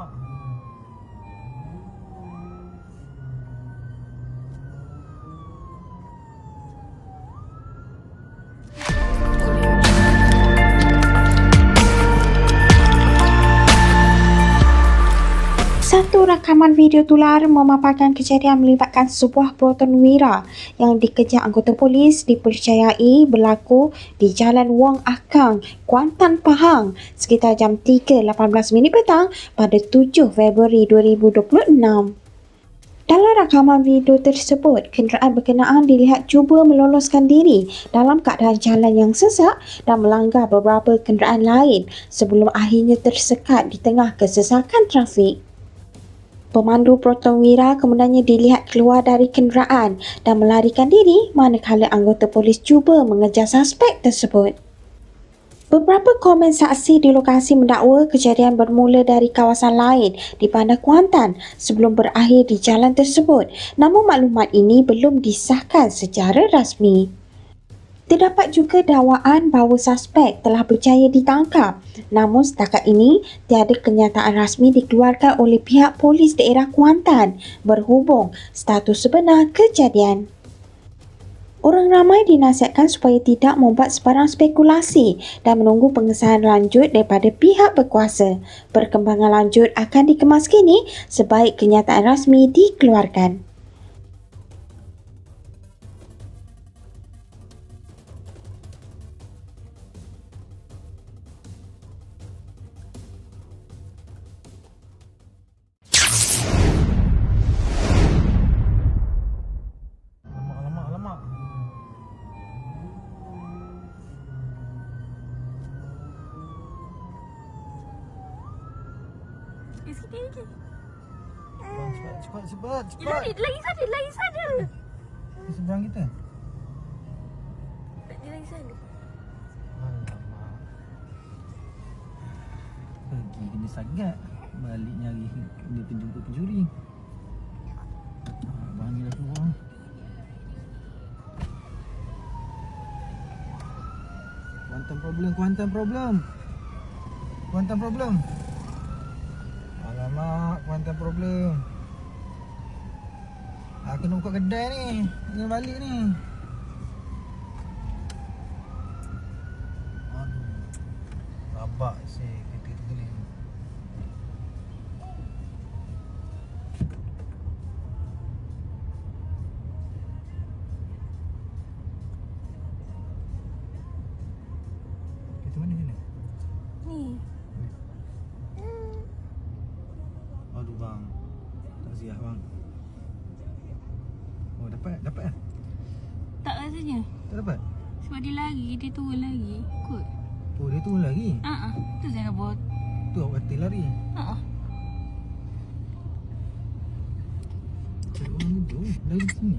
alamak. Satu rakaman video tular memaparkan kejadian melibatkan sebuah Proton Wira yang dikejar anggota polis dipercayai berlaku di Jalan Wong Akang, Kuantan, Pahang sekitar jam 3.18 minit petang pada 7 Februari 2026. Dalam rakaman video tersebut, kenderaan berkenaan dilihat cuba meloloskan diri dalam keadaan jalan yang sesak dan melanggar beberapa kenderaan lain sebelum akhirnya tersekat di tengah kesesakan trafik. Pemandu Protonwira kemudiannya dilihat keluar dari kenderaan dan melarikan diri manakala anggota polis cuba mengejar suspek tersebut. Beberapa komen saksi di lokasi mendakwa kejadian bermula dari kawasan lain di Bandar Kuantan sebelum berakhir di jalan tersebut. Namun maklumat ini belum disahkan secara rasmi. Terdapat juga dakwaan bahawa suspek telah berjaya ditangkap. Namun setakat ini, tiada kenyataan rasmi dikeluarkan oleh pihak polis daerah Kuantan berhubung status sebenar kejadian. Orang ramai dinasihatkan supaya tidak membuat sebarang spekulasi dan menunggu pengesahan lanjut daripada pihak berkuasa. Perkembangan lanjut akan dikemas kini sebaik kenyataan rasmi dikeluarkan. Sikit. Cepat, cepat, cepat, cepat, lari, lagi sana, lagi sana. Di seberang kita. Tak, Dia lagi sana. Alamak. Pergi kena sangat. Balik nyari dia penjumpa pencuri. Ah, Abang ni dah keluar. Quantum problem, quantum problem. Quantum problem. Alamak, quantum problem. Aku kena buka kedai ni. Kena balik ni. Aduh. Rabak si kereta tu ni. Kereta mana sini? Ni. Aduh bang. Tak siap bang. Oh dapat, dapat lah. Tak rasanya. Tak dapat. Sebab dia lari, dia turun lagi. Kot. Oh dia turun lagi. Ah, ah. Tu saya buat. Tu awak kata lari. Ah, ah. Cari orang tu. Lari sini.